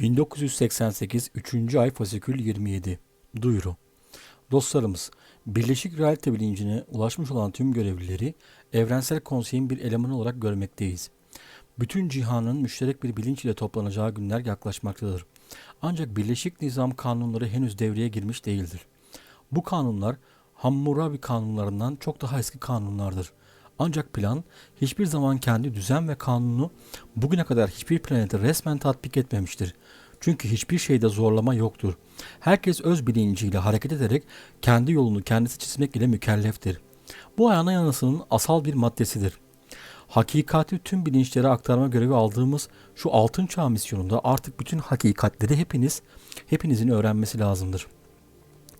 1988 3. ay fasikül 27 Duyuru Dostlarımız, Birleşik Realite bilincine ulaşmış olan tüm görevlileri Evrensel Konsey'in bir elemanı olarak görmekteyiz. Bütün cihanın müşterek bir bilinç ile toplanacağı günler yaklaşmaktadır. Ancak Birleşik Nizam kanunları henüz devreye girmiş değildir. Bu kanunlar Hammurabi kanunlarından çok daha eski kanunlardır. Ancak plan hiçbir zaman kendi düzen ve kanunu bugüne kadar hiçbir planete resmen tatbik etmemiştir. Çünkü hiçbir şeyde zorlama yoktur. Herkes öz bilinciyle hareket ederek kendi yolunu kendisi çizmek ile mükelleftir. Bu ayağına yanısının asal bir maddesidir. Hakikati tüm bilinçlere aktarma görevi aldığımız şu altın çağ misyonunda artık bütün hakikatleri hepiniz, hepinizin öğrenmesi lazımdır.''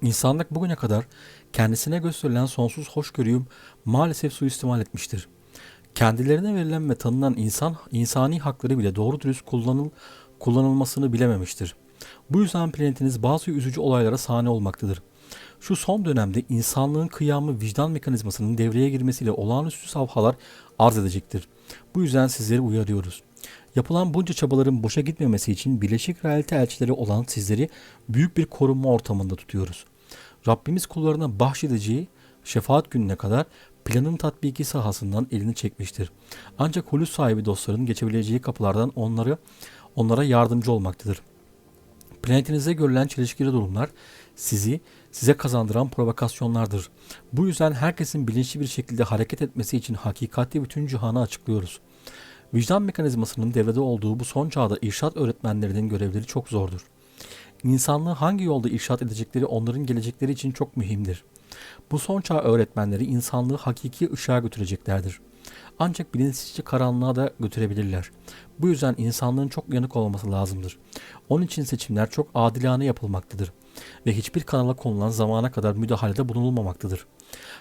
İnsanlık bugüne kadar kendisine gösterilen sonsuz hoşgörüyü maalesef suistimal etmiştir. Kendilerine verilen ve tanınan insan insani hakları bile doğru dürüst kullanıl, kullanılmasını bilememiştir. Bu yüzden planetiniz bazı üzücü olaylara sahne olmaktadır. Şu son dönemde insanlığın kıyamı vicdan mekanizmasının devreye girmesiyle olağanüstü savhalar arz edecektir. Bu yüzden sizleri uyarıyoruz. Yapılan bunca çabaların boşa gitmemesi için Birleşik Realite elçileri olan sizleri büyük bir korunma ortamında tutuyoruz. Rabbimiz kullarına bahşedeceği şefaat gününe kadar planın tatbiki sahasından elini çekmiştir. Ancak hulus sahibi dostların geçebileceği kapılardan onları onlara yardımcı olmaktadır. Planetinize görülen çelişkili durumlar sizi size kazandıran provokasyonlardır. Bu yüzden herkesin bilinçli bir şekilde hareket etmesi için hakikati bütün cihanı açıklıyoruz. Vicdan mekanizmasının devrede olduğu bu son çağda irşat öğretmenlerinin görevleri çok zordur. İnsanlığı hangi yolda irşat edecekleri onların gelecekleri için çok mühimdir. Bu son çağ öğretmenleri insanlığı hakiki ışığa götüreceklerdir. Ancak bilinçsizce karanlığa da götürebilirler. Bu yüzden insanlığın çok yanık olması lazımdır. Onun için seçimler çok adilane yapılmaktadır ve hiçbir kanala konulan zamana kadar müdahalede bulunulmamaktadır.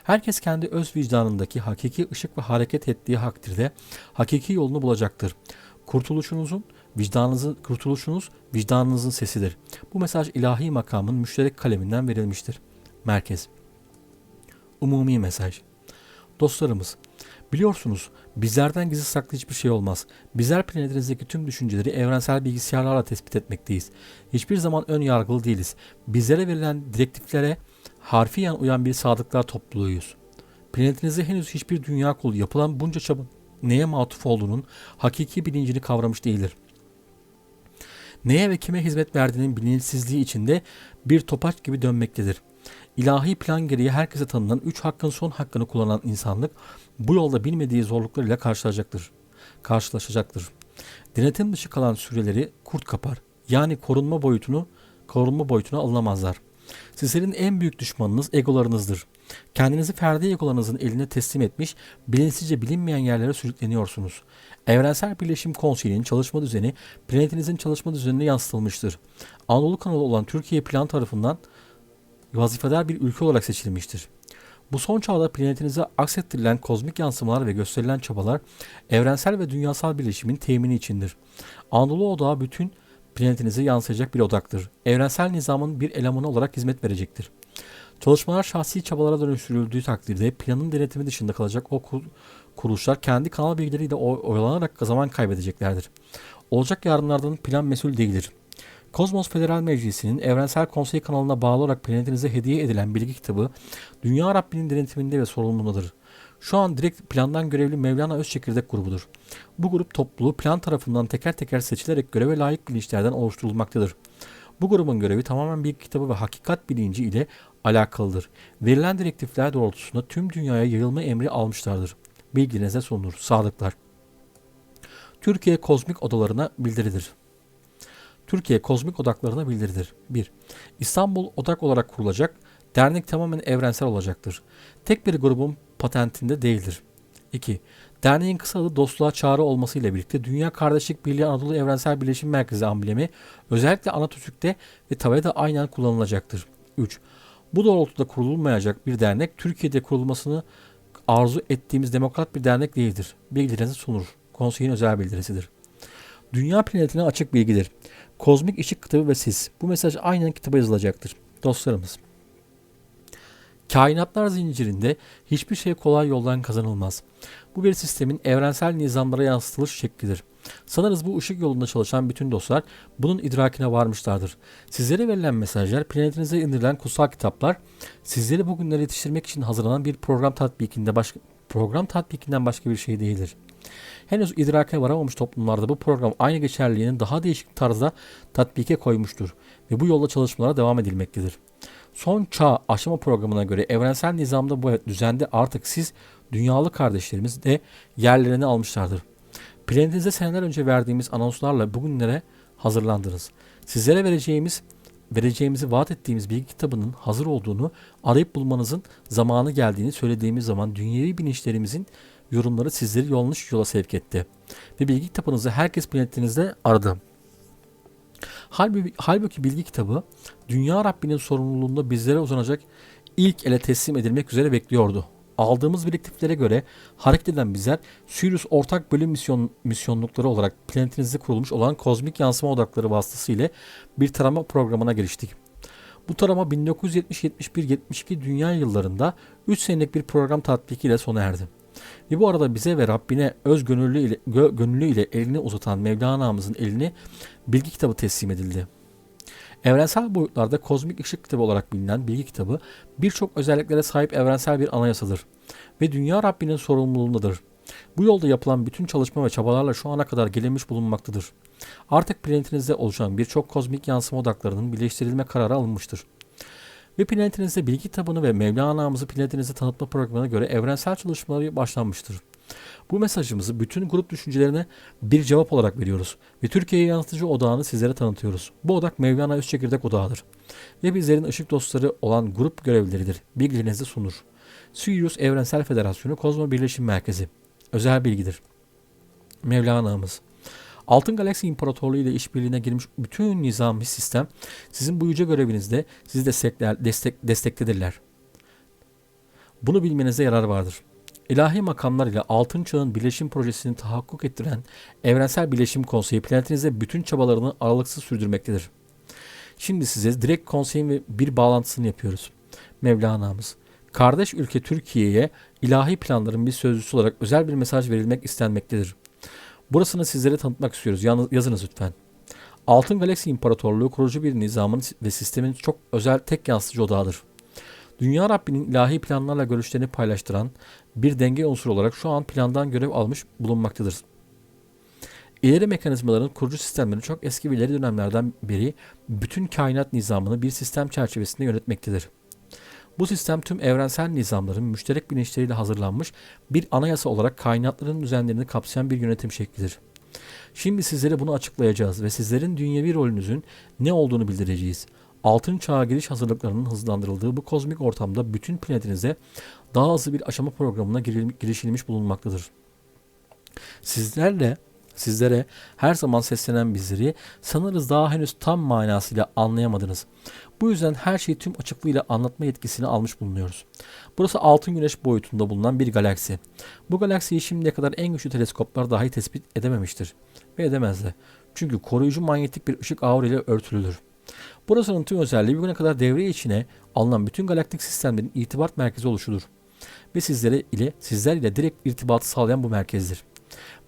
Herkes kendi öz vicdanındaki hakiki ışık ve hareket ettiği haktirde hakiki yolunu bulacaktır. Kurtuluşunuzun vicdanınızın kurtuluşunuz vicdanınızın sesidir. Bu mesaj ilahi makamın müşterek kaleminden verilmiştir. Merkez Umumi mesaj Dostlarımız, biliyorsunuz bizlerden gizli saklı hiçbir şey olmaz. Bizler planetinizdeki tüm düşünceleri evrensel bilgisayarlarla tespit etmekteyiz. Hiçbir zaman ön yargılı değiliz. Bizlere verilen direktiflere harfiyen uyan bir sadıklar topluluğuyuz. Planetinizde henüz hiçbir dünya kolu yapılan bunca çaba neye matuf olduğunun hakiki bilincini kavramış değildir. Neye ve kime hizmet verdiğinin bilinçsizliği içinde bir topaç gibi dönmektedir. İlahi plan gereği herkese tanınan üç hakkın son hakkını kullanan insanlık bu yolda bilmediği zorluklar ile karşılaşacaktır. karşılaşacaktır. Denetim dışı kalan süreleri kurt kapar. Yani korunma boyutunu korunma boyutuna alınamazlar. Sizlerin en büyük düşmanınız egolarınızdır. Kendinizi ferdi egolarınızın eline teslim etmiş, bilinçsizce bilinmeyen yerlere sürükleniyorsunuz. Evrensel Birleşim Konseyi'nin çalışma düzeni planetinizin çalışma düzenine yansıtılmıştır. Anadolu kanalı olan Türkiye plan tarafından vazifedar bir ülke olarak seçilmiştir. Bu son çağda planetinize aksettirilen kozmik yansımalar ve gösterilen çabalar evrensel ve dünyasal birleşimin temini içindir. Anadolu Odağı bütün planetinize yansıyacak bir odaktır. Evrensel nizamın bir elemanı olarak hizmet verecektir. Çalışmalar şahsi çabalara dönüştürüldüğü takdirde planın denetimi dışında kalacak o kuruluşlar kendi kanal bilgileriyle oyalanarak zaman kaybedeceklerdir. Olacak yardımlardan plan mesul değildir. Kozmos Federal Meclisi'nin Evrensel Konsey kanalına bağlı olarak planetinize hediye edilen bilgi kitabı Dünya Rabbinin denetiminde ve sorumluluğundadır. Şu an direkt plandan görevli Mevlana Özçekirdek grubudur. Bu grup topluluğu plan tarafından teker teker seçilerek göreve layık bilinçlerden oluşturulmaktadır. Bu grubun görevi tamamen bir kitabı ve hakikat bilinci ile alakalıdır. Verilen direktifler doğrultusunda tüm dünyaya yayılma emri almışlardır. Bilginize sunulur. Sağlıklar. Türkiye kozmik odalarına bildirilir. Türkiye kozmik odaklarına bildirilir. 1. İstanbul odak olarak kurulacak. Dernek tamamen evrensel olacaktır. Tek bir grubun patentinde değildir. 2. Derneğin kısa adı dostluğa çağrı olmasıyla birlikte Dünya Kardeşlik Birliği Anadolu Evrensel Birleşim Merkezi amblemi özellikle Anatürk'te ve Tavaya'da aynen kullanılacaktır. 3. Bu doğrultuda kurulmayacak bir dernek Türkiye'de kurulmasını arzu ettiğimiz demokrat bir dernek değildir. Bilgilerinizi sunur. Konseyin özel bildirisidir. Dünya planetine açık bilgidir. Kozmik ışık kitabı ve siz. Bu mesaj aynen kitaba yazılacaktır. Dostlarımız. Kainatlar zincirinde hiçbir şey kolay yoldan kazanılmaz. Bu bir sistemin evrensel nizamlara yansıtılış şeklidir. Sanırız bu ışık yolunda çalışan bütün dostlar bunun idrakine varmışlardır. Sizlere verilen mesajlar, planetinize indirilen kutsal kitaplar, sizleri bugünlere yetiştirmek için hazırlanan bir program tatbikinde başka program tatbikinden başka bir şey değildir. Henüz idrake varamamış toplumlarda bu program aynı geçerliliğini daha değişik tarzda tatbike koymuştur ve bu yolda çalışmalara devam edilmektedir. Son çağ aşama programına göre evrensel nizamda bu düzende artık siz dünyalı kardeşlerimiz de yerlerini almışlardır. Planetinize seneler önce verdiğimiz anonslarla bugünlere hazırlandınız. Sizlere vereceğimiz vereceğimizi vaat ettiğimiz bilgi kitabının hazır olduğunu arayıp bulmanızın zamanı geldiğini söylediğimiz zaman dünyevi bilinçlerimizin yorumları sizleri yanlış yola sevk etti. Ve bilgi kitabınızı herkes planetinizde aradı. Halbuki, halbuki bilgi kitabı Dünya Rabbinin sorumluluğunda bizlere uzanacak ilk ele teslim edilmek üzere bekliyordu. Aldığımız direktiflere göre hareket eden bizler Sirius ortak bölüm misyon, misyonlukları olarak planetinizde kurulmuş olan kozmik yansıma odakları vasıtasıyla bir tarama programına giriştik. Bu tarama 1970-71-72 dünya yıllarında 3 senelik bir program tatbikiyle sona erdi. Ve bu arada bize ve Rabbine öz gönüllü ile, gö, gönüllü ile elini uzatan Mevlana'mızın elini bilgi kitabı teslim edildi. Evrensel boyutlarda kozmik ışık kitabı olarak bilinen bilgi kitabı birçok özelliklere sahip evrensel bir anayasadır ve dünya Rabbinin sorumluluğundadır. Bu yolda yapılan bütün çalışma ve çabalarla şu ana kadar gelinmiş bulunmaktadır. Artık planetinizde oluşan birçok kozmik yansıma odaklarının birleştirilme kararı alınmıştır. Ve planetinizde bilgi kitabını ve Mevlana'mızı planetinizde tanıtma programına göre evrensel çalışmaları başlanmıştır. Bu mesajımızı bütün grup düşüncelerine bir cevap olarak veriyoruz ve Türkiye yansıtıcı odağını sizlere tanıtıyoruz. Bu odak Mevlana Üst Çekirdek Odağı'dır ve bizlerin ışık dostları olan grup görevlileridir. Bilgilerinizi sunur. Sirius Evrensel Federasyonu Kozmo Birleşim Merkezi. Özel bilgidir. Mevlana'mız. Altın Galaksi İmparatorluğu ile işbirliğine girmiş bütün nizami sistem sizin bu yüce görevinizde sizi destekler, destek, destektedirler. Bunu bilmenize yarar vardır. İlahi makamlar ile Altın Çağ'ın birleşim projesini tahakkuk ettiren Evrensel Birleşim Konseyi planetinizde bütün çabalarını aralıksız sürdürmektedir. Şimdi size direkt konseyin bir bağlantısını yapıyoruz. Mevlana'mız. Kardeş ülke Türkiye'ye ilahi planların bir sözcüsü olarak özel bir mesaj verilmek istenmektedir. Burasını sizlere tanıtmak istiyoruz. Yazınız lütfen. Altın Galaksi İmparatorluğu kurucu bir nizamın ve sistemin çok özel tek yansıtıcı odağıdır. Dünya Rabbinin ilahi planlarla görüşlerini paylaştıran bir denge unsuru olarak şu an plandan görev almış bulunmaktadır. İleri mekanizmaların kurucu sistemleri çok eski ve ileri dönemlerden beri bütün kainat nizamını bir sistem çerçevesinde yönetmektedir. Bu sistem tüm evrensel nizamların müşterek bilinçleriyle hazırlanmış bir anayasa olarak kainatların düzenlerini kapsayan bir yönetim şeklidir. Şimdi sizlere bunu açıklayacağız ve sizlerin dünyevi rolünüzün ne olduğunu bildireceğiz. Altın çağa giriş hazırlıklarının hızlandırıldığı bu kozmik ortamda bütün planetinize daha hızlı bir aşama programına girişilmiş bulunmaktadır. Sizlerle sizlere her zaman seslenen bizleri sanırız daha henüz tam manasıyla anlayamadınız. Bu yüzden her şeyi tüm açıklığıyla anlatma yetkisini almış bulunuyoruz. Burası altın güneş boyutunda bulunan bir galaksi. Bu galaksiyi şimdiye kadar en güçlü teleskoplar dahi tespit edememiştir. Ve edemez de. Çünkü koruyucu manyetik bir ışık aurı ile örtülüdür. Burasının tüm özelliği bugüne kadar devre içine alınan bütün galaktik sistemlerin irtibat merkezi oluşudur. Ve sizlere ile sizler ile direkt irtibatı sağlayan bu merkezdir.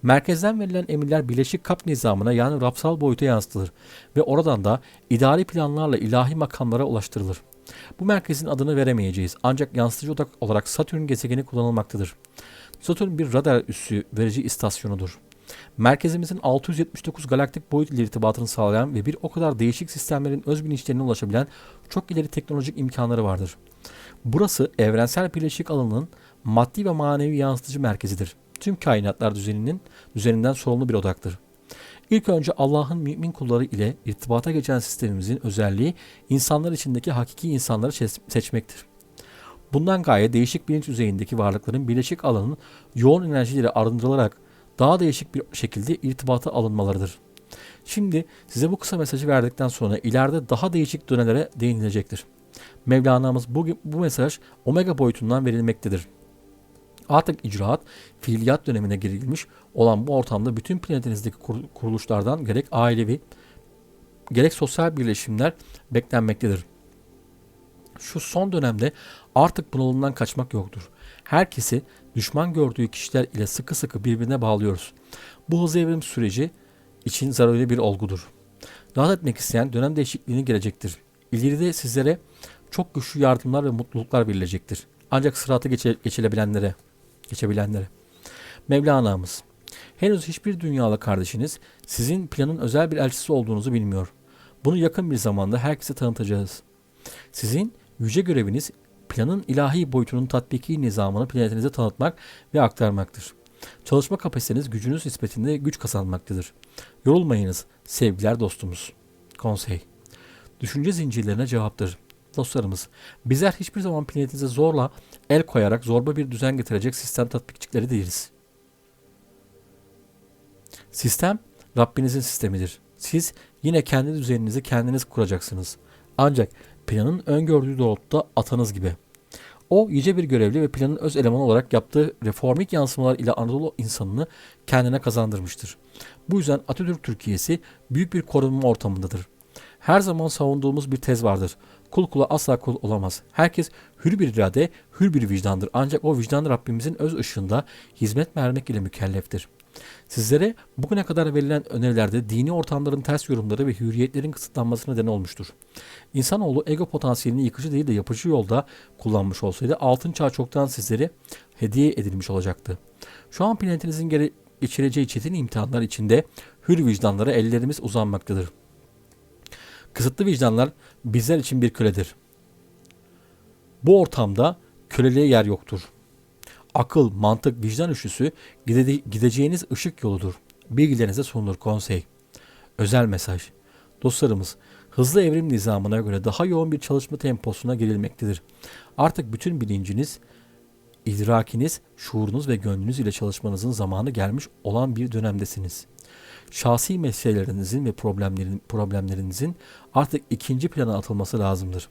Merkezden verilen emirler Birleşik Kap nizamına yani rapsal boyuta yansıtılır ve oradan da idari planlarla ilahi makamlara ulaştırılır. Bu merkezin adını veremeyeceğiz ancak yansıtıcı odak olarak Satürn gezegeni kullanılmaktadır. Satürn bir radar üssü verici istasyonudur. Merkezimizin 679 galaktik boyut ile irtibatını sağlayan ve bir o kadar değişik sistemlerin öz bilinçlerine ulaşabilen çok ileri teknolojik imkanları vardır. Burası evrensel birleşik alanının maddi ve manevi yansıtıcı merkezidir. Tüm kainatlar düzeninin düzeninden sorumlu bir odaktır. İlk önce Allah'ın mümin kulları ile irtibata geçen sistemimizin özelliği insanlar içindeki hakiki insanları seçmektir. Bundan gaye değişik bilinç düzeyindeki varlıkların birleşik alanın yoğun enerjileri arındırılarak daha değişik bir şekilde irtibata alınmalarıdır. Şimdi size bu kısa mesajı verdikten sonra ileride daha değişik dönelere değinilecektir. Mevlana'mız bu, bu mesaj omega boyutundan verilmektedir. Artık icraat, fiiliyat dönemine girilmiş olan bu ortamda bütün planetinizdeki kuruluşlardan gerek ailevi, gerek sosyal birleşimler beklenmektedir. Şu son dönemde artık bunalımdan kaçmak yoktur. Herkesi düşman gördüğü kişiler ile sıkı sıkı birbirine bağlıyoruz. Bu hızlı evrim süreci için zararlı bir olgudur. Rahat etmek isteyen dönem değişikliğini gelecektir. İleride sizlere çok güçlü yardımlar ve mutluluklar verilecektir. Ancak sıratı geçe, geçilebilenlere, geçebilenlere. Mevlana'mız. Henüz hiçbir dünyalı kardeşiniz sizin planın özel bir elçisi olduğunuzu bilmiyor. Bunu yakın bir zamanda herkese tanıtacağız. Sizin yüce göreviniz planın ilahi boyutunun tatbiki nizamını planetinize tanıtmak ve aktarmaktır. Çalışma kapasiteniz gücünüz nispetinde güç kazanmaktadır. Yorulmayınız sevgiler dostumuz. Konsey. Düşünce zincirlerine cevaptır. Dostlarımız, bizler hiçbir zaman planetinize zorla el koyarak zorba bir düzen getirecek sistem tatbikçileri değiliz. Sistem Rabbinizin sistemidir. Siz yine kendi düzeninizi kendiniz kuracaksınız. Ancak planın öngördüğü doğrultuda atanız gibi. O yüce bir görevli ve planın öz elemanı olarak yaptığı reformik yansımalar ile Anadolu insanını kendine kazandırmıştır. Bu yüzden Atatürk Türkiye'si büyük bir korunma ortamındadır. Her zaman savunduğumuz bir tez vardır. Kul kula asla kul olamaz. Herkes hür bir irade, hür bir vicdandır. Ancak o vicdan Rabbimizin öz ışığında hizmet vermek ile mükelleftir. Sizlere bugüne kadar verilen önerilerde dini ortamların ters yorumları ve hürriyetlerin kısıtlanmasına neden olmuştur. İnsanoğlu ego potansiyelini yıkıcı değil de yapıcı yolda kullanmış olsaydı altın çağ çoktan sizlere hediye edilmiş olacaktı. Şu an planetinizin gere- geçireceği çetin imtihanlar içinde hür vicdanlara ellerimiz uzanmaktadır. Kısıtlı vicdanlar bizler için bir köledir. Bu ortamda köleliğe yer yoktur. Akıl, mantık, vicdan üçlüsü gide- gideceğiniz ışık yoludur. Bilgilerinize sunulur konsey. Özel mesaj. Dostlarımız, hızlı evrim nizamına göre daha yoğun bir çalışma temposuna girilmektedir. Artık bütün bilinciniz, idrakiniz, şuurunuz ve gönlünüz ile çalışmanızın zamanı gelmiş olan bir dönemdesiniz. Şahsi meselelerinizin ve problemlerin, problemlerinizin artık ikinci plana atılması lazımdır.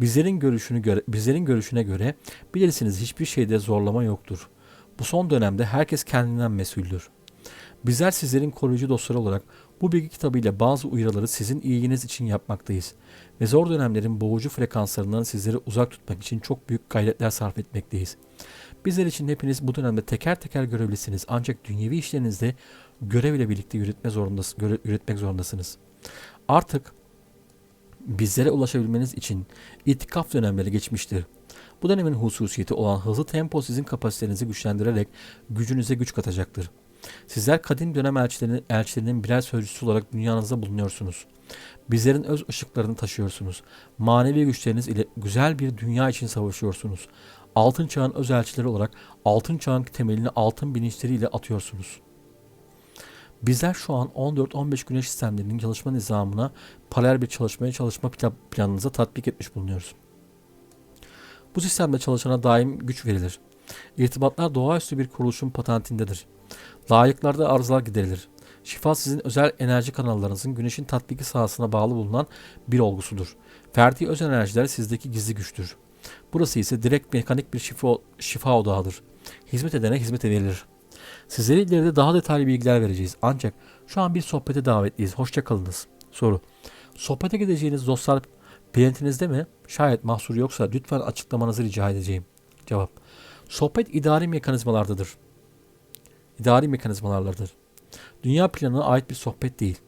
Bizlerin görüşünü göre, bizlerin görüşüne göre bilirsiniz hiçbir şeyde zorlama yoktur. Bu son dönemde herkes kendinden mesuldür. Bizler sizlerin koruyucu dostları olarak bu bilgi kitabıyla bazı uyarıları sizin iyiliğiniz için yapmaktayız ve zor dönemlerin boğucu frekanslarından sizleri uzak tutmak için çok büyük gayretler sarf etmekteyiz. Bizler için hepiniz bu dönemde teker teker görevlisiniz ancak dünyevi işlerinizde görev ile birlikte yürütme zorundasınız, göre- yürütmek zorundasınız. Artık bizlere ulaşabilmeniz için itikaf dönemleri geçmiştir. Bu dönemin hususiyeti olan hızlı tempo sizin kapasitenizi güçlendirerek gücünüze güç katacaktır. Sizler kadim dönem elçilerinin, elçilerinin birer sözcüsü olarak dünyanızda bulunuyorsunuz. Bizlerin öz ışıklarını taşıyorsunuz. Manevi güçleriniz ile güzel bir dünya için savaşıyorsunuz. Altın çağın öz elçileri olarak altın çağın temelini altın bilinçleriyle atıyorsunuz. Bizler şu an 14-15 güneş sistemlerinin çalışma nizamına paralel bir çalışmaya çalışma pla- planınıza tatbik etmiş bulunuyoruz. Bu sistemde çalışana daim güç verilir. İrtibatlar doğaüstü bir kuruluşun patentindedir. Layıklarda arızalar giderilir. Şifa sizin özel enerji kanallarınızın güneşin tatbiki sahasına bağlı bulunan bir olgusudur. Ferdi öz enerjiler sizdeki gizli güçtür. Burası ise direkt mekanik bir şifa, şifa odağıdır. Hizmet edene hizmet edilir. Sizlere ileride daha detaylı bilgiler vereceğiz. Ancak şu an bir sohbete davetliyiz. Hoşça kalınız. Soru. Sohbete gideceğiniz dostlar planetinizde mi? Şayet mahsur yoksa lütfen açıklamanızı rica edeceğim. Cevap. Sohbet idari mekanizmalardadır. İdari mekanizmalardadır. Dünya planına ait bir sohbet değil.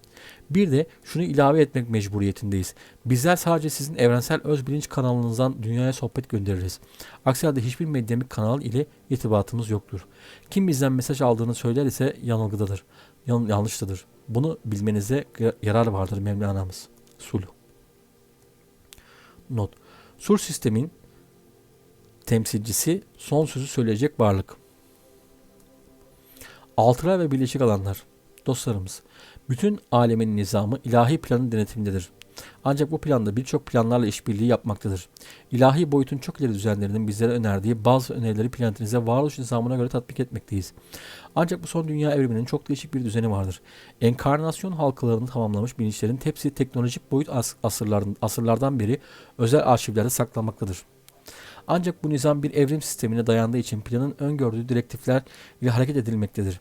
Bir de şunu ilave etmek mecburiyetindeyiz. Bizler sadece sizin evrensel öz bilinç kanalınızdan dünyaya sohbet göndeririz. Aksi halde hiçbir medyamik kanal ile irtibatımız yoktur. Kim bizden mesaj aldığını söyler ise yanılgıdadır. Yan, yanlıştadır. Bunu bilmenize yarar vardır Mevlana'mız. Sulh. Not. Sur sistemin temsilcisi son sözü söyleyecek varlık. Altıra ve birleşik alanlar. Dostlarımız, bütün alemin nizamı ilahi planın denetimindedir. Ancak bu planda birçok planlarla işbirliği yapmaktadır. İlahi boyutun çok ileri düzenlerinin bizlere önerdiği bazı önerileri planetinize varoluş nizamına göre tatbik etmekteyiz. Ancak bu son dünya evriminin çok değişik bir düzeni vardır. Enkarnasyon halkalarını tamamlamış bilinçlerin hepsi teknolojik boyut as- asırlardan, asırlardan beri özel arşivlerde saklanmaktadır. Ancak bu nizam bir evrim sistemine dayandığı için planın öngördüğü direktifler ile hareket edilmektedir.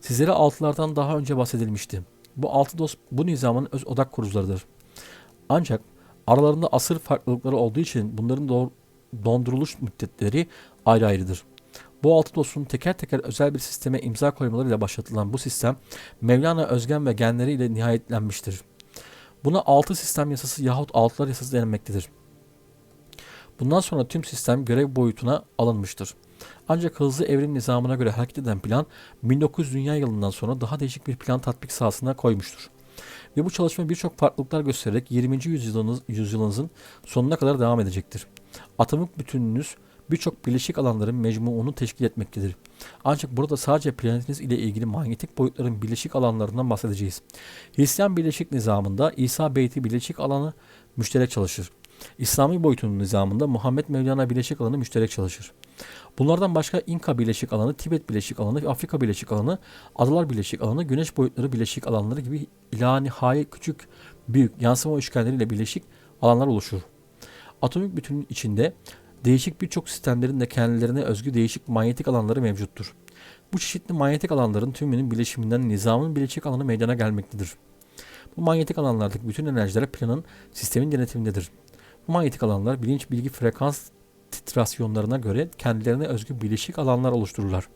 Sizlere altılardan daha önce bahsedilmişti. Bu altı dost bu nizamın öz odak kurucularıdır. Ancak aralarında asır farklılıkları olduğu için bunların doğ- donduruluş müddetleri ayrı ayrıdır. Bu altı dostun teker teker özel bir sisteme imza koymalarıyla başlatılan bu sistem Mevlana Özgen ve genleriyle nihayetlenmiştir. Buna altı sistem yasası yahut altılar yasası denilmektedir. Bundan sonra tüm sistem görev boyutuna alınmıştır. Ancak hızlı evrim nizamına göre hareket eden plan 1900 dünya yılından sonra daha değişik bir plan tatbik sahasına koymuştur. Ve bu çalışma birçok farklılıklar göstererek 20. yüzyılınız, yüzyılınızın sonuna kadar devam edecektir. Atomik bütününüz birçok bileşik alanların mecmuunu teşkil etmektedir. Ancak burada sadece planetiniz ile ilgili manyetik boyutların bileşik alanlarından bahsedeceğiz. Hristiyan bileşik nizamında İsa Beyti bileşik alanı müşterek çalışır. İslami boyutunun nizamında Muhammed Mevlana bileşik alanı müşterek çalışır. Bunlardan başka İnka bileşik alanı, Tibet bileşik alanı, Afrika bileşik alanı, Adalar bileşik alanı, Güneş boyutları bileşik alanları gibi ila nihai küçük, büyük yansıma üçgenleriyle bileşik alanlar oluşur. Atomik bütünün içinde değişik birçok sistemlerin de kendilerine özgü değişik manyetik alanları mevcuttur. Bu çeşitli manyetik alanların tümünün bileşiminden nizamın bileşik alanı meydana gelmektedir. Bu manyetik alanlardaki bütün enerjiler planın sistemin denetimindedir. Manyetik alanlar bilinç, bilgi, frekans titrasyonlarına göre kendilerine özgü bileşik alanlar oluştururlar.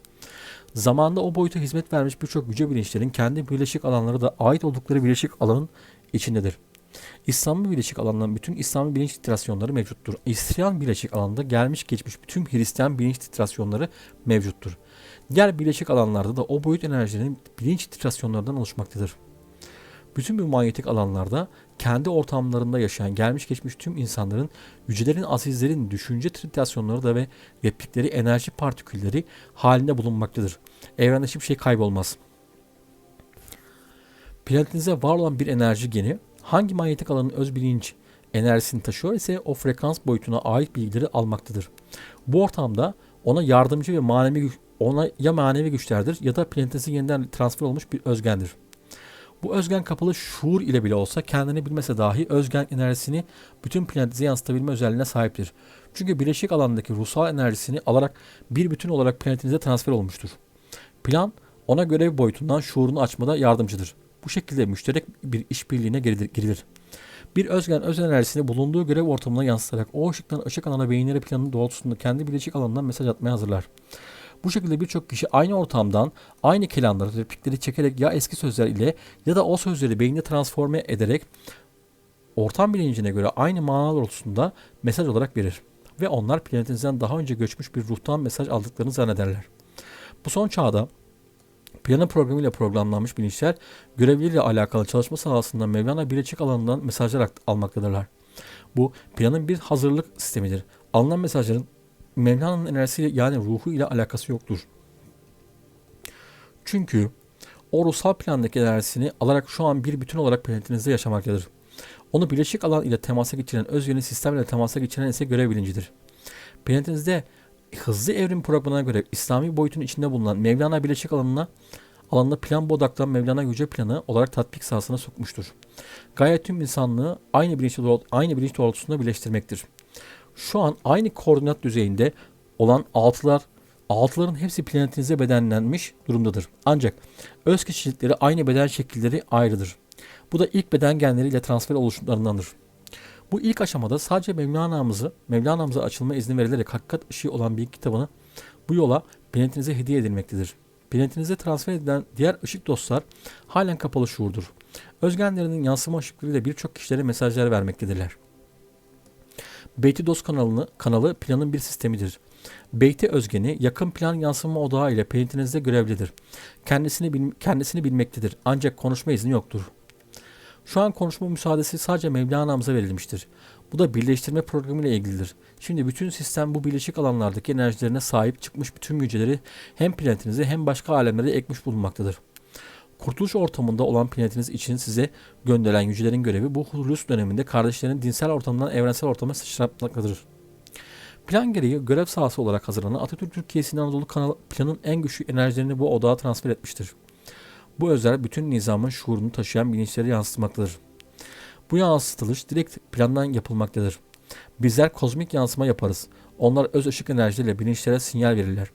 Zamanında o boyuta hizmet vermiş birçok yüce bilinçlerin kendi bileşik alanları da ait oldukları bileşik alanın içindedir. İslami bileşik alanların bütün İslami bilinç titrasyonları mevcuttur. İsyan bileşik alanda gelmiş geçmiş bütün Hristiyan bilinç titrasyonları mevcuttur. Diğer bileşik alanlarda da o boyut enerjilerinin bilinç titrasyonlarından oluşmaktadır. Bütün bu manyetik alanlarda kendi ortamlarında yaşayan gelmiş geçmiş tüm insanların, yücelerin, azizlerin düşünce titrasyonları da ve replikleri, enerji partikülleri halinde bulunmaktadır. Evrende hiçbir şey kaybolmaz. Planetinize var olan bir enerji geni hangi manyetik alanın öz bilinç enerjisini taşıyor ise o frekans boyutuna ait bilgileri almaktadır. Bu ortamda ona yardımcı ve manevi ona ya manevi güçlerdir ya da planetinize yeniden transfer olmuş bir özgendir. Bu özgen kapalı şuur ile bile olsa kendini bilmese dahi özgen enerjisini bütün planetinize yansıtabilme özelliğine sahiptir. Çünkü bileşik alandaki ruhsal enerjisini alarak bir bütün olarak planetinize transfer olmuştur. Plan ona görev boyutundan şuurunu açmada yardımcıdır. Bu şekilde müşterek bir işbirliğine girilir. Bir özgen öz enerjisini bulunduğu görev ortamına yansıtarak o ışıktan ışık alana beyinleri planı doğrultusunda kendi bileşik alanından mesaj atmaya hazırlar. Bu şekilde birçok kişi aynı ortamdan aynı kelamları, replikleri çekerek ya eski sözler ile ya da o sözleri beynine transforme ederek ortam bilincine göre aynı mana doğrultusunda mesaj olarak verir. Ve onlar planetinizden daha önce göçmüş bir ruhtan mesaj aldıklarını zannederler. Bu son çağda Piyano programıyla programlanmış bilinçler görevleriyle alakalı çalışma sahasında Mevlana bileçik alanından mesajlar almaktadırlar. Bu planın bir hazırlık sistemidir. Alınan mesajların Mevlana'nın enerjisiyle yani ruhu ile alakası yoktur. Çünkü o ruhsal plandaki enerjisini alarak şu an bir bütün olarak planetinizde yaşamaktadır. Onu bileşik alan ile temasa geçiren özgürlüğün sistem ile temasa geçiren ise görev bilincidir. Planetinizde hızlı evrim programına göre İslami boyutun içinde bulunan Mevlana bileşik alanına alanında plan bu odaklan Mevlana Yüce Planı olarak tatbik sahasına sokmuştur. Gayet tüm insanlığı aynı bilinç, aynı bilinç doğrultusunda birleştirmektir. Şu an aynı koordinat düzeyinde olan altılar altıların hepsi planetinize bedenlenmiş durumdadır. Ancak öz kişilikleri aynı beden şekilleri ayrıdır. Bu da ilk beden genleriyle transfer oluşumlarındandır. Bu ilk aşamada sadece Mevlana'mızı, Mevlana'mıza açılma izni verilerek hakikat ışığı olan bir kitabını bu yola planetinize hediye edilmektedir. Planetinize transfer edilen diğer ışık dostlar halen kapalı şuurdur. Özgenlerinin yansıma ışıklarıyla birçok kişilere mesajlar vermektedirler. Beyti Dost kanalını, kanalı planın bir sistemidir. Beyti özgeni yakın plan yansıma odağı ile planetinizde görevlidir. Kendisini, bil, kendisini bilmektedir ancak konuşma izni yoktur. Şu an konuşma müsaadesi sadece Mevlana'mıza verilmiştir. Bu da birleştirme programı ile ilgilidir. Şimdi bütün sistem bu birleşik alanlardaki enerjilerine sahip çıkmış bütün yüceleri hem planetinize hem başka alemlere ekmiş bulunmaktadır. Kurtuluş ortamında olan planetiniz için size gönderilen yücelerin görevi bu hulus döneminde kardeşlerin dinsel ortamdan evrensel ortama sıçratmaktadır. Plan gereği görev sahası olarak hazırlanan Atatürk Türkiye'sinin Anadolu kanalı planın en güçlü enerjilerini bu odağa transfer etmiştir. Bu özel bütün nizamın şuurunu taşıyan bilinçleri yansıtmaktadır. Bu yansıtılış direkt plandan yapılmaktadır. Bizler kozmik yansıma yaparız. Onlar öz ışık enerjileriyle bilinçlere sinyal verirler.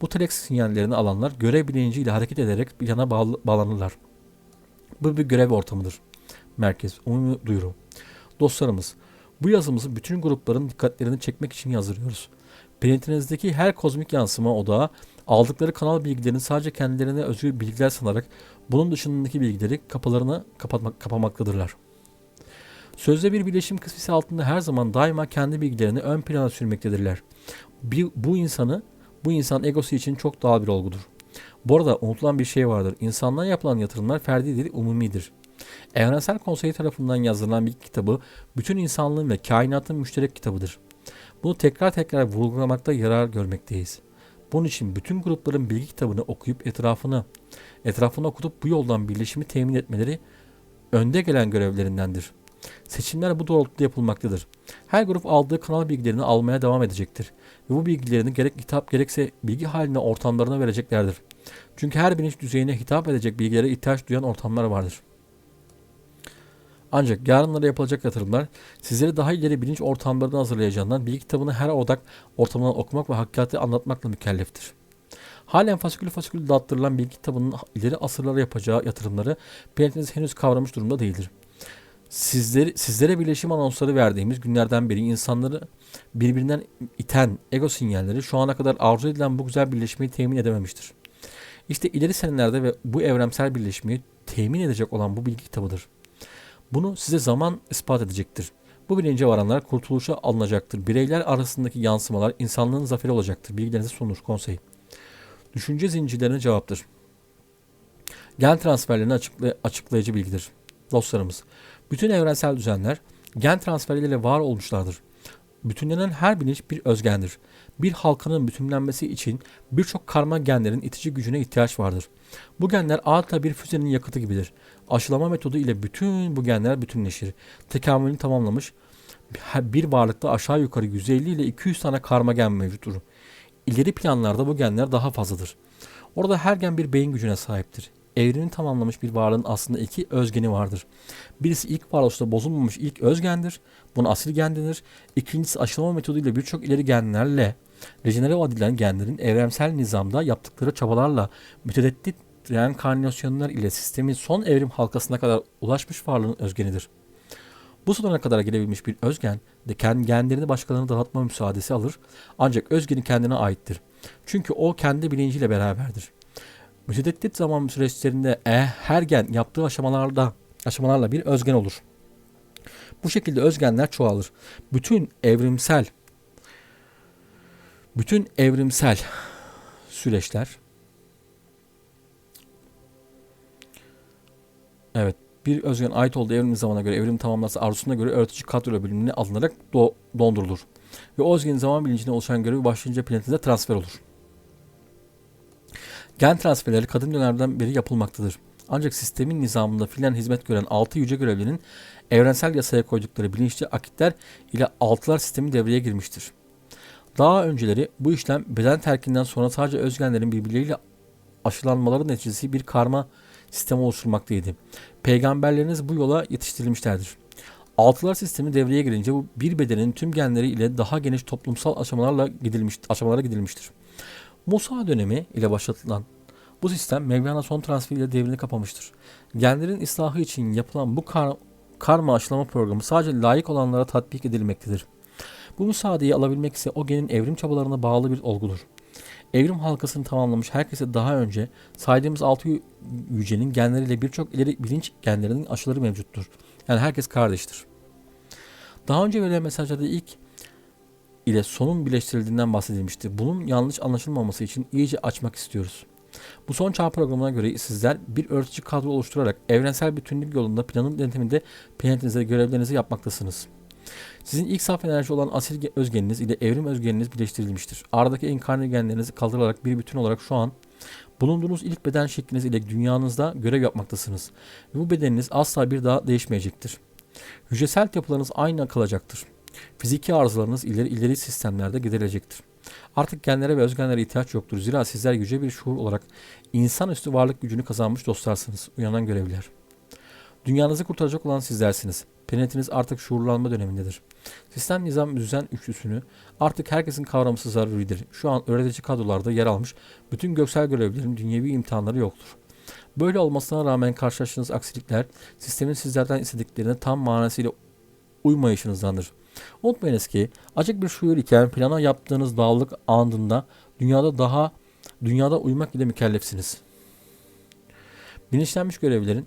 Bu telex sinyallerini alanlar görev bilinciyle hareket ederek plana bağlı, bağlanırlar. Bu bir görev ortamıdır. Merkez, umumi duyuru. Dostlarımız, bu yazımızı bütün grupların dikkatlerini çekmek için yazıyoruz. Planetinizdeki her kozmik yansıma odağı aldıkları kanal bilgilerini sadece kendilerine özgü bilgiler sanarak bunun dışındaki bilgileri kapılarını kapatmak, kapamaktadırlar. Sözde bir bileşim kısmı altında her zaman daima kendi bilgilerini ön plana sürmektedirler. Bir, bu insanı, bu insan egosu için çok doğal bir olgudur. Bu arada unutulan bir şey vardır. İnsanlığa yapılan yatırımlar ferdi değil, umumidir. Evrensel Konseyi tarafından yazılan bir kitabı bütün insanlığın ve kainatın müşterek kitabıdır. Bunu tekrar tekrar vurgulamakta yarar görmekteyiz. Bunun için bütün grupların bilgi kitabını okuyup etrafını, etrafını okutup bu yoldan birleşimi temin etmeleri önde gelen görevlerindendir. Seçimler bu doğrultuda yapılmaktadır. Her grup aldığı kanal bilgilerini almaya devam edecektir. Ve bu bilgilerini gerek kitap gerekse bilgi halinde ortamlarına vereceklerdir. Çünkü her bilinç düzeyine hitap edecek bilgilere ihtiyaç duyan ortamlar vardır. Ancak yarınlara yapılacak yatırımlar sizleri daha ileri bilinç ortamlarına hazırlayacağından bilgi kitabını her odak ortamından okumak ve hakikati anlatmakla mükelleftir. Halen fasikül fasikül dağıttırılan bilgi kitabının ileri asırlara yapacağı yatırımları planetiniz henüz kavramış durumda değildir. Sizleri, sizlere birleşim anonsları verdiğimiz günlerden beri insanları birbirinden iten ego sinyalleri şu ana kadar arzu edilen bu güzel birleşmeyi temin edememiştir. İşte ileri senelerde ve bu evrensel birleşmeyi temin edecek olan bu bilgi kitabıdır. Bunu size zaman ispat edecektir. Bu bilince varanlar kurtuluşa alınacaktır. Bireyler arasındaki yansımalar insanlığın zaferi olacaktır. Bilgilerinizi sunur konsey. Düşünce zincirlerine cevaptır. Gen transferlerini açıkla açıklayıcı bilgidir. Dostlarımız, bütün evrensel düzenler gen transferleriyle var olmuşlardır. Bütünlenen her bilinç bir özgendir. Bir halkanın bütünlenmesi için birçok karma genlerin itici gücüne ihtiyaç vardır. Bu genler adeta bir füzenin yakıtı gibidir. Aşılama metodu ile bütün bu genler bütünleşir. Tekamülünü tamamlamış bir varlıkta aşağı yukarı 150 ile 200 tane karma gen mevcuttur. İleri planlarda bu genler daha fazladır. Orada her gen bir beyin gücüne sahiptir. Evreni tamamlamış bir varlığın aslında iki özgeni vardır. Birisi ilk varoluşta bozulmamış ilk özgendir. Buna asil gen denir. İkincisi aşılama metoduyla birçok ileri genlerle rejenere edilen genlerin evrensel nizamda yaptıkları çabalarla mütededdit reenkarnasyonlar ile sistemin son evrim halkasına kadar ulaşmış varlığın özgenidir. Bu sonuna kadar gelebilmiş bir özgen de kendi genlerini başkalarına dağıtma müsaadesi alır ancak özgeni kendine aittir. Çünkü o kendi bilinciyle beraberdir. Mütededdit zaman süreçlerinde e, her gen yaptığı aşamalarda aşamalarla bir özgen olur. Bu şekilde özgenler çoğalır. Bütün evrimsel bütün evrimsel süreçler Evet. Bir özgen ait olduğu evrim zamana göre evrim tamamlarsa arzusuna göre öğretici kadro bölümüne alınarak do dondurulur. Ve o özgenin zaman bilincine oluşan görevi başlayınca planetinize transfer olur. Gen transferleri kadın dönemden beri yapılmaktadır. Ancak sistemin nizamında filan hizmet gören 6 yüce görevlinin evrensel yasaya koydukları bilinçli akitler ile altılar sistemi devreye girmiştir. Daha önceleri bu işlem beden terkinden sonra sadece özgenlerin birbirleriyle aşılanmaları neticesi bir karma sistemi oluşturmaktaydı. Peygamberleriniz bu yola yetiştirilmişlerdir. Altılar sistemi devreye girince bu bir bedenin tüm genleri ile daha geniş toplumsal aşamalarla gidilmiş, aşamalara gidilmiştir. Musa dönemi ile başlatılan bu sistem Mevlana son transferiyle devrini kapamıştır. Genlerin ıslahı için yapılan bu kar, karma aşılama programı sadece layık olanlara tatbik edilmektedir. Bu müsaadeyi alabilmek ise o genin evrim çabalarına bağlı bir olgudur. Evrim halkasını tamamlamış herkese daha önce saydığımız altı yücenin genleriyle birçok ileri bilinç genlerinin aşıları mevcuttur. Yani herkes kardeştir. Daha önce verilen mesajlarda ilk ile sonun birleştirildiğinden bahsedilmişti. Bunun yanlış anlaşılmaması için iyice açmak istiyoruz. Bu son çağ programına göre sizler bir öğretici kadro oluşturarak evrensel bütünlük yolunda planın denetiminde planetinizde görevlerinizi yapmaktasınız. Sizin ilk saf enerji olan asil özgeniniz ile evrim özgeniniz birleştirilmiştir. Aradaki enkarne genleriniz kaldırılarak bir bütün olarak şu an bulunduğunuz ilk beden şekliniz ile dünyanızda görev yapmaktasınız. Ve bu bedeniniz asla bir daha değişmeyecektir. Hücresel yapılarınız aynı kalacaktır. Fiziki arızalarınız ileri ileri sistemlerde giderilecektir. Artık genlere ve özgenlere ihtiyaç yoktur. Zira sizler yüce bir şuur olarak insanüstü varlık gücünü kazanmış dostlarsınız. Uyanan görevliler. Dünyanızı kurtaracak olan sizlersiniz. Planetiniz artık şuurlanma dönemindedir. Sistem nizam düzen üçlüsünü artık herkesin kavraması zaruridir. Şu an öğretici kadrolarda yer almış bütün göksel görevlilerin dünyevi imtihanları yoktur. Böyle olmasına rağmen karşılaştığınız aksilikler sistemin sizlerden istediklerine tam manasıyla uymayışınızdandır. Unutmayınız ki açık bir şuur iken plana yaptığınız bağlılık andında dünyada daha dünyada uymak ile mükellefsiniz. Bilinçlenmiş görevlilerin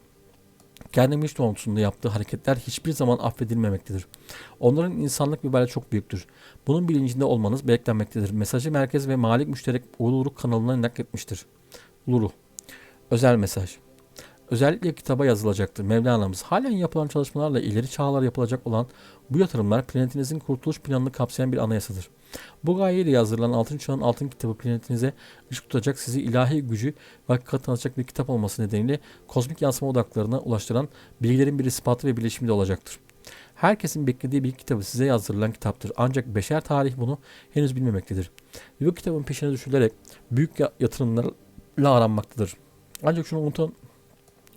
kendi bilinç doğrultusunda yaptığı hareketler hiçbir zaman affedilmemektedir. Onların insanlık vebali çok büyüktür. Bunun bilincinde olmanız beklenmektedir. Mesajı merkez ve malik müşterek Uluru kanalına nakletmiştir. Uluru. Özel mesaj. Özellikle kitaba yazılacaktır. Mevlana'mız halen yapılan çalışmalarla ileri çağlar yapılacak olan bu yatırımlar planetinizin kurtuluş planını kapsayan bir anayasadır. Bu gayeyle yazdırılan Altın Çağ'ın Altın Kitabı planetinize ışık tutacak, sizi ilahi gücü ve hakikat tanıtacak bir kitap olması nedeniyle kozmik yansıma odaklarına ulaştıran bilgilerin bir ispatı ve birleşimi de olacaktır. Herkesin beklediği bir kitabı size yazdırılan kitaptır. Ancak beşer tarih bunu henüz bilmemektedir. Bu kitabın peşine düşülerek büyük yatırımlarla aranmaktadır. Ancak şunu unutun,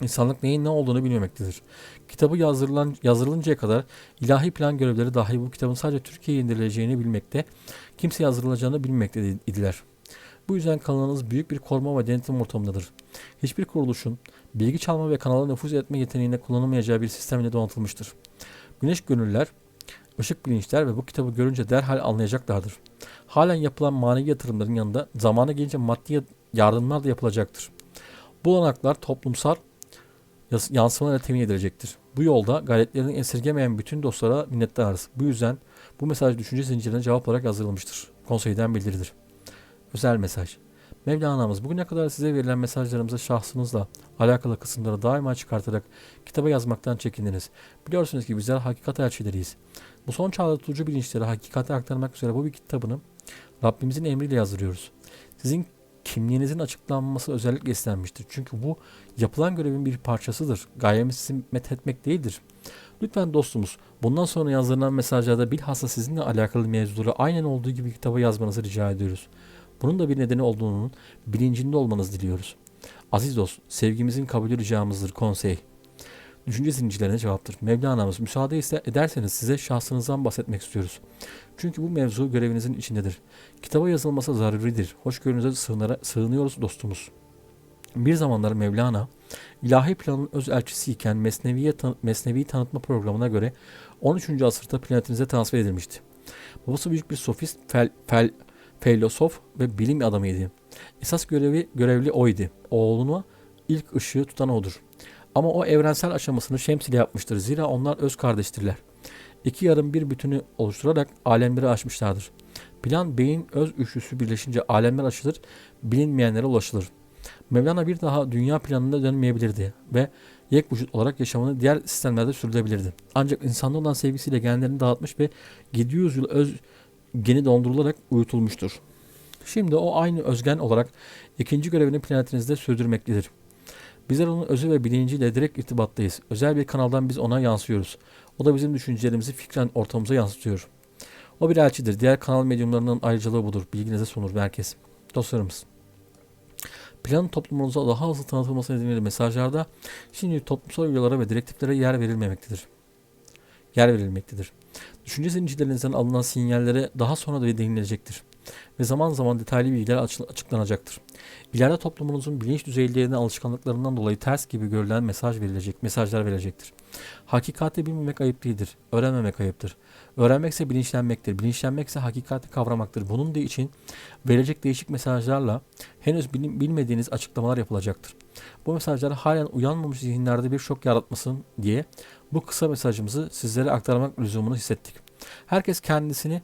İnsanlık neyin ne olduğunu bilmemektedir. Kitabı yazdırılan, yazdırılıncaya kadar ilahi plan görevleri dahi bu kitabın sadece Türkiye'ye indirileceğini bilmekte, kimse yazdırılacağını bilmekte. Bu yüzden kanalınız büyük bir koruma ve denetim ortamındadır. Hiçbir kuruluşun bilgi çalma ve kanala nüfuz etme yeteneğine kullanılmayacağı bir sistem ile donatılmıştır. Güneş gönüller, ışık bilinçler ve bu kitabı görünce derhal anlayacaklardır. Halen yapılan manevi yatırımların yanında zamanı gelince maddi yardımlar da yapılacaktır. Bu olanaklar toplumsal yansımalarla temin edilecektir. Bu yolda gayretlerini esirgemeyen bütün dostlara minnettarız. Bu yüzden bu mesaj düşünce zincirine cevap olarak yazılmıştır. Konseyden bildirilir. Özel mesaj. Mevlana'mız bugüne kadar size verilen mesajlarımızı şahsınızla alakalı kısımları daima çıkartarak kitaba yazmaktan çekindiniz. Biliyorsunuz ki bizler hakikat elçileriyiz. Bu son çağda tutucu bilinçleri hakikate aktarmak üzere bu bir kitabını Rabbimizin emriyle yazdırıyoruz. Sizin kimliğinizin açıklanması özellikle istenmiştir. Çünkü bu yapılan görevin bir parçasıdır. Gayemiz sizi methetmek değildir. Lütfen dostumuz bundan sonra yazdırılan mesajlarda bilhassa sizinle alakalı mevzuları aynen olduğu gibi kitaba yazmanızı rica ediyoruz. Bunun da bir nedeni olduğunun bilincinde olmanızı diliyoruz. Aziz dost, sevgimizin kabulü ricamızdır konsey. Düşünce zincirlerine cevaptır. Mevlana'mız müsaade ise ederseniz size şahsınızdan bahsetmek istiyoruz. Çünkü bu mevzu görevinizin içindedir. Kitaba yazılması zaruridir. Hoşgörünüze sığınara, sığınıyoruz dostumuz. Bir zamanlar Mevlana, ilahi planın öz elçisiyken Mesnevi'ye tan Mesnevi tanıtma programına göre 13. asırda planetinize transfer edilmişti. Babası büyük bir sofist, fel, fel, filosof ve bilim adamıydı. Esas görevi görevli oydu. Oğluna ilk ışığı tutan odur. Ama o evrensel aşamasını Şems ile yapmıştır. Zira onlar öz kardeştirler. İki yarım bir bütünü oluşturarak alemleri aşmışlardır. Plan beyin öz üçlüsü birleşince alemler aşılır, bilinmeyenlere ulaşılır. Mevlana bir daha dünya planında dönmeyebilirdi ve yek vücut olarak yaşamını diğer sistemlerde sürdürebilirdi. Ancak insanlığı olan sevgisiyle genlerini dağıtmış ve 700 yıl öz geni dondurularak uyutulmuştur. Şimdi o aynı özgen olarak ikinci görevini planetinizde sürdürmektedir. Bizler onun özü ve bilinciyle direkt irtibattayız. Özel bir kanaldan biz ona yansıyoruz. O da bizim düşüncelerimizi fikren ortamımıza yansıtıyor. O bir elçidir. Diğer kanal medyumlarının ayrıcalığı budur. Bilginize sunur merkez. Dostlarımız. Planın toplumumuza daha hızlı tanıtılması nedeniyle mesajlarda şimdi toplumsal uyarılara ve direktiflere yer verilmemektedir. Yer verilmektedir. Düşünce zincirlerinizden alınan sinyallere daha sonra da değinilecektir ve zaman zaman detaylı bilgiler açıklanacaktır. İleride toplumunuzun bilinç düzeylerine alışkanlıklarından dolayı ters gibi görülen mesaj verilecek, mesajlar verecektir. Hakikati bilmemek ayıp değildir. Öğrenmemek ayıptır. Öğrenmekse bilinçlenmektir. Bilinçlenmekse hakikati kavramaktır. Bunun da için verecek değişik mesajlarla henüz bilmediğiniz açıklamalar yapılacaktır. Bu mesajlar halen uyanmamış zihinlerde bir şok yaratmasın diye bu kısa mesajımızı sizlere aktarmak lüzumunu hissettik. Herkes kendisini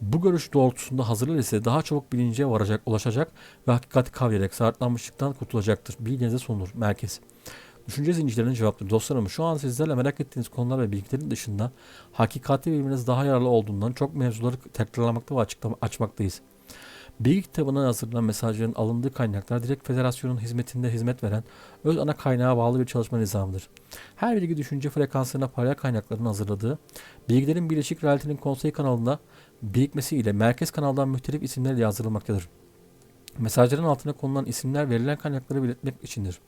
bu görüş doğrultusunda hazırlar ise daha çabuk bilince varacak, ulaşacak ve hakikati kavrayarak saatlanmışlıktan kurtulacaktır. Bilginize sunulur. Merkez. Düşünce zincirlerinin cevapları. Dostlarım şu an sizlerle merak ettiğiniz konular ve bilgilerin dışında hakikati bilmeniz daha yararlı olduğundan çok mevzuları tekrarlamakta ve açıklama, açmaktayız. Bilgi kitabına hazırlanan mesajların alındığı kaynaklar direkt federasyonun hizmetinde hizmet veren öz ana kaynağa bağlı bir çalışma nizamıdır. Her bilgi düşünce frekanslarına paralel kaynakların hazırladığı, bilgilerin Birleşik Realitenin konsey kanalında birikmesi ile merkez kanaldan muhtelif isimlerle yazdırılmaktadır. Mesajların altına konulan isimler verilen kaynakları belirtmek içindir.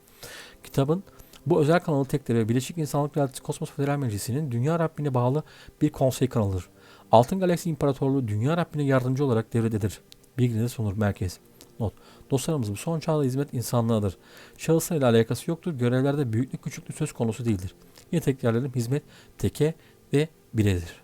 Kitabın bu özel kanalı tektir ve Birleşik İnsanlık Realitesi Kosmos Federal Meclisi'nin Dünya Rabbine bağlı bir konsey kanalıdır. Altın Galaksi İmparatorluğu Dünya Rabbine yardımcı olarak devrededir. Bilginize sunur merkez. Not. Dostlarımız bu son çağda hizmet insanlığıdır. Şahıslarıyla alakası yoktur. Görevlerde büyüklük küçüklük söz konusu değildir. Yine tekrarlarım hizmet teke ve biredir.